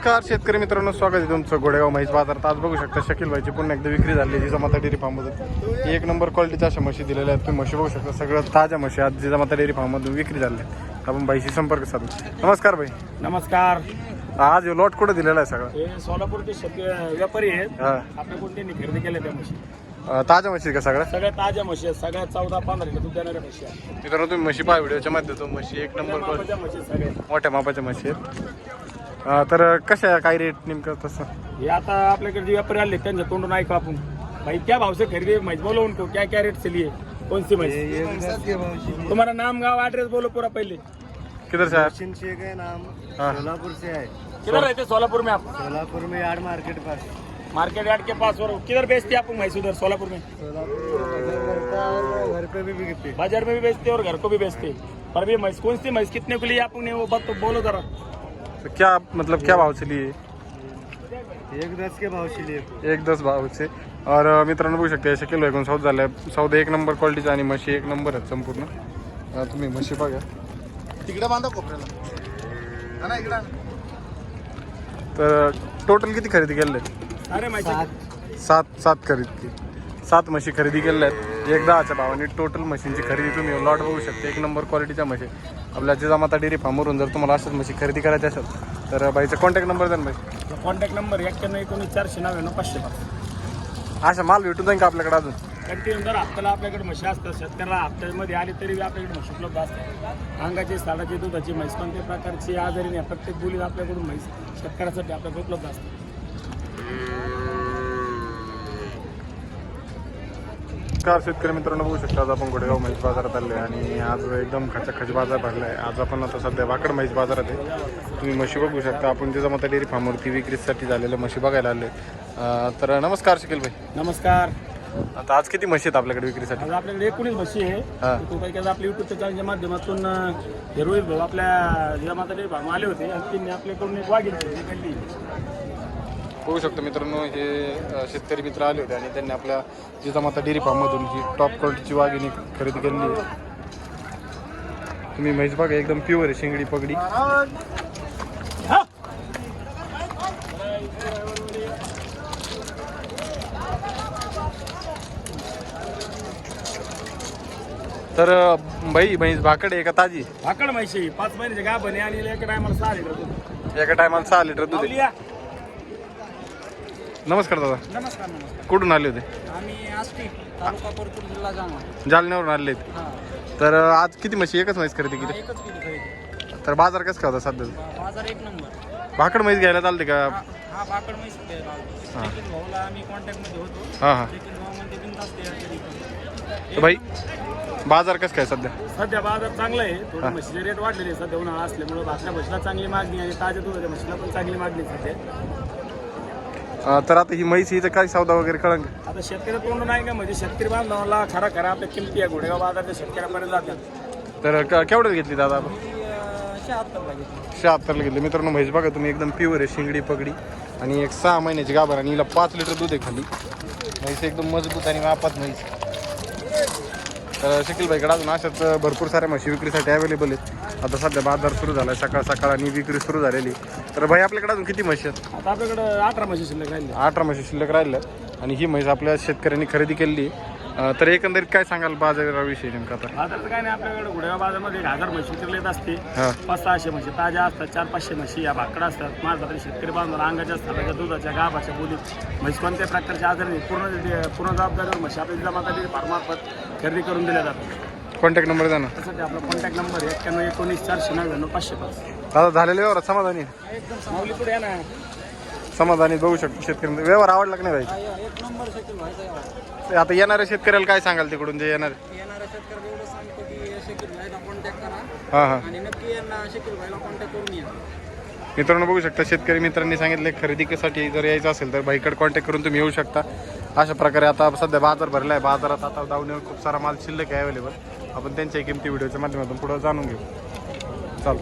नमस्कार शेतकरी मित्रांनो स्वागत आहे तुमचं गोडेगाव म्हैस बाजारात. आज बघू शकता शकील व्हायची पुन्हा एकदा विक्री झाली जिजामाता डेअरी फार्ममधून. एक नंबर क्वालिटीच्या अशा म्हशी दिलेल्या आहेत. तुम्ही म्हशी बघू शकता सगळं ताज्या म्हशी आज जिजामाता डेअरी फार्ममधून विक्री झाल्या आहेत. आपण बाईशी संपर्क साधू. नमस्कार भाई नमस्कार. आज लॉट कुठं दिलेला आहे सगळं? हे सोलापूरचे व्यापारी आहेत. हा. आपल्या कोणत्यांनी खरेदी केल्या त्या म्हशी? अं, ताज्या म्हशी का सगळ्या? सगळ्या ताज्या म्हशी आहेत. सगळ्या चौदा पंधरा लिटर दूध देणाऱ्या म्हशी आहेत. मित्रांनो तुम्ही म्हशी पहा व्हिडिओच्या माध्यमातून. म्हशी एक नंबर क्वालिटी मापाच्या म्हशी आहेत सगळ्या. मोठ्या मापाच्या म्हशी आहेत. अं, तर कशा काय रेट नेमकं तसं? हे आता आपल्याकडे जे व्यापारी आले त्यांच्या तोंडून ऐकू आपण. भाई क्या भाव से खरीदे? म्हैस बोलो उनको क्या क्या रेट से लिए? कौन सी म्हैस तुम्हारा नाम गाँव एड्रेस बोलो पूरा पहले. किधर का नाम. हाँ। सोलापुर से है किधर रहते सोलापुर में आप? सोलापुर में यार्ड मार्केट पास मार्केट यार्ड के पास और किधर बेचते आप म्हैस उधर सोलापुर में? सोलापुर में घर करता और घर पे भी बिकते. बाजार में भी बेचते और घर को भी बेचते. पर भी म्हैस कौन सी म्हैस कितने के लिए आपने वो बात तो बोलो जरा. तो क्या मतलब क्या भाव से लिए? एक दस के भाव से लिए। एक दस भावचे और मित्रांनो बघू शकता शकील ऐकून सौदा झालाय सौदा एक नंबर क्वालिटीचा आणि म्हशी एक नंबर आहेत संपूर्ण. तुम्ही म्हशी बघा. तिकडे बांधा कोपऱ्याला. इकडे तर टोटल किती खरेदी केलेले अरे म्हैस सात. सात खरेदी. सात म्हशी खरेदी केलेल्या आहेत. एक दहाच्या भावाने टोटल म्हशींची खरेदी तुम्ही. लॉट बघू शकता एक नंबर क्वालिटीच्या म्हशी. आपल्या जिजामाता डेअरी फार्मवरून जर तुम्हाला अशाच म्हशी खरेदी करायची असेल तर बाईचा कॉन्टॅक्ट नंबर द्या ना बाई. कॉन्टॅक्ट नंबर एक्क्याण्णव एकोणीस चारशे नव्याण्णव पाचशे पाच. अशा माल भेटून जाईल का आपल्याकडे अजून? कंटिन्यू जर हप्त्याला आपल्याकडे म्हशी असतात शेतकऱ्याला हप्त्यामध्ये आली तरी बी आपल्याकडे म्हशी उपलब्ध असतात. अंगाची साडाची दुधाची म्हैस कोणत्या प्रकारची आजारी नाही प्रत्येक बोलीत आपल्याकडून म्हैस शेतकऱ्यासाठी आपल्याकडे उपलब्ध असते कार शेतकरी मित्रांनो बघू शकता आज आपण गोडेगाव म्हैस बाजारात आले आणि आज एकदम खचाखच बाजार भरला आहे आज आपण आता सध्या वाकड म्हैस बाजारात आहे. तुम्ही म्हशी बघू शकता. आपण जिजामाता डेअरी फार्मवरती विक्रीसाठी झालेल्या म्हशी बघायला आले तर नमस्कार शकील भाई. नमस्कार. आता आज किती म्हशी आहेत आपल्याकडे विक्रीसाठी? आज आपल्याकडे एकोणीस म्हशी आहे. तो काही काही आपल्या युट्यूबच्या चॅनलच्या माध्यमातून हे रोहित भाऊ आपल्या जिजामाता भाऊ आले होते. आणि त्यांनी आपल्याकडून एक केली बघू शकतो मित्रांनो हे शेतकरी मित्र आले होते आणि त्यांनी आपल्या जिजामाता डेअरी फार्ममधून ही टॉप क्वालिटीची वाघिणी खरेदी केलेली आहे तुम्ही म्हैस बघा एकदम प्युअर आहे शिंगडी पगडी. तर बाई म्हैस भाकड आहे का ताजी? भाकड म्हशी पाच महिन्याचे गाभणे आणि एका टायमाला सहा लिटर दूध. एका टायमाला सहा लिटर दूध आहे. नमस्कार दादा. नमस्कार नमस्कार. कुठून आले होते? आम्ही आष्टी तालुका परतूर जिल्हा जाणार जालन्यावरून आले आहेत. हा. तर अ, आज किती म्हशी एकच म्हैस खरेदी केली? एकच किलो खरेदी. तर बाजार कसं का होता सध्या? बाजार एक नंबर. भाकड म्हैस घ्यायला चालते का? हा बाकड म्हैस भाऊला आम्ही कॉन्टॅक्टमध्ये होतो. हां हां. देखील भाऊ म्हणते बिनधास्त या कधी. तर भाई बाजार कसं काय सध्या? सध्या बाजार चांगला आहे. थोडं म्हशीचे रेट वाढलेले आहे सध्या उन्हाळा असल्यामुळे भाकऱ्या म्हशीला चांगली मागणी आणि ताज्या दुधाच्या म्हशीला पण चांगली मागणी आहे सध्या. तर आता ही म्हैस हिचं काय सौदा वगैरे कळंग? आता शेतकरी तोंड नाही का? म्हणजे शेतकरी बांधवाला खरा खरा आपल्या किमती आहे घोडेगाव बाजारच्या शेतकऱ्यापर्यंत जातात. तर क- घेतली दादा आपण? शहात्तरला घेतली. मित्रांनो म्हैस बघा तुम्ही एकदम प्युअर आहे शिंगडी पगडी. आणि एक सहा महिन्याची गाभर आणि हिला पाच लिटर दूध आहे खाली. म्हैस एकदम मजबूत आणि वापात म्हैस. तर शकील भाईकडे अजून अशाच भरपूर साऱ्या म्हशी विक्रीसाठी अवेलेबल आहेत. आता सध्या बाजार सुरू झाला सकाळ सकाळ आणि विक्री सुरू झालेली. तर भाई आपल्याकडे अजून किती म्हशी आहेत? आता आपल्याकडे अठरा म्हशी शिल्लक राहिले अठरा म्हशी शिल्लक राहिल्या आणि ही म्हैस आपल्या शेतकऱ्यांनी खरेदी केली तर एकंदरीत काय सांगाल बाजाराविषयी नेमकं आता? काय नाही आपल्याकडे घोडेगाव बाजारमध्ये एक हजार म्हशी विक्री येत असते. हां. पाच सहाशे म्हशी ताज्या असतात चार पाचशे म्हशी या भाकड असतात. माझा शेतकरी बांधवाला अंगाच्या असतात त्याच्या दुधाच्या गाभाच्या बोलीत म्हशी कोणत्या प्रकारच्या आजार नाही पूर्ण पूर्ण जबाबदारीवर म्हशी आपल्या जमाता फार्मार्फत खरेदी करून दिल्या जातात. कॉन्टॅक्ट नंबर द्या ना. त्यासाठी आपला कॉन्टॅक्ट नंबर आहे एक्क्याण्णव एकोणीस चारशे नव्याण्णव पाचशे पाच. दादा झालेले व्यवहार समाधानी? एकदम माऊली पुढे आहे ना. समाधानी बघू शकतो शेतकरी व्यवहार आवडला का नाही भाई? एक नंबर शकील व्हायचा ते आता येणाऱ्या शेतकऱ्याला काय सांगाल तिकडून जे येणार? येणाऱ्या शेतकऱ्याला एवढं सांगतो की शकील भाईला कॉन्टॅक्ट करा. हां हां. आणि नक्की यांना शकील भाईला कॉन्टॅक्ट करून या. मित्रांनो बघू शकता शेतकरी मित्रांनी सांगितले खरेदीसाठी जर यायचं असेल तर भाईकडे कॉन्टॅक्ट करून तुम्ही येऊ शकता. अशा प्रकारे आता सध्या बाजार भरला आहे बाजारात आता दावणीवर खूप सारा माल शिल्लक आहे अवेलेबल आपण त्यांच्या किमती व्हिडिओच्या माध्यमातून पुढं जाणून घेऊ. चालू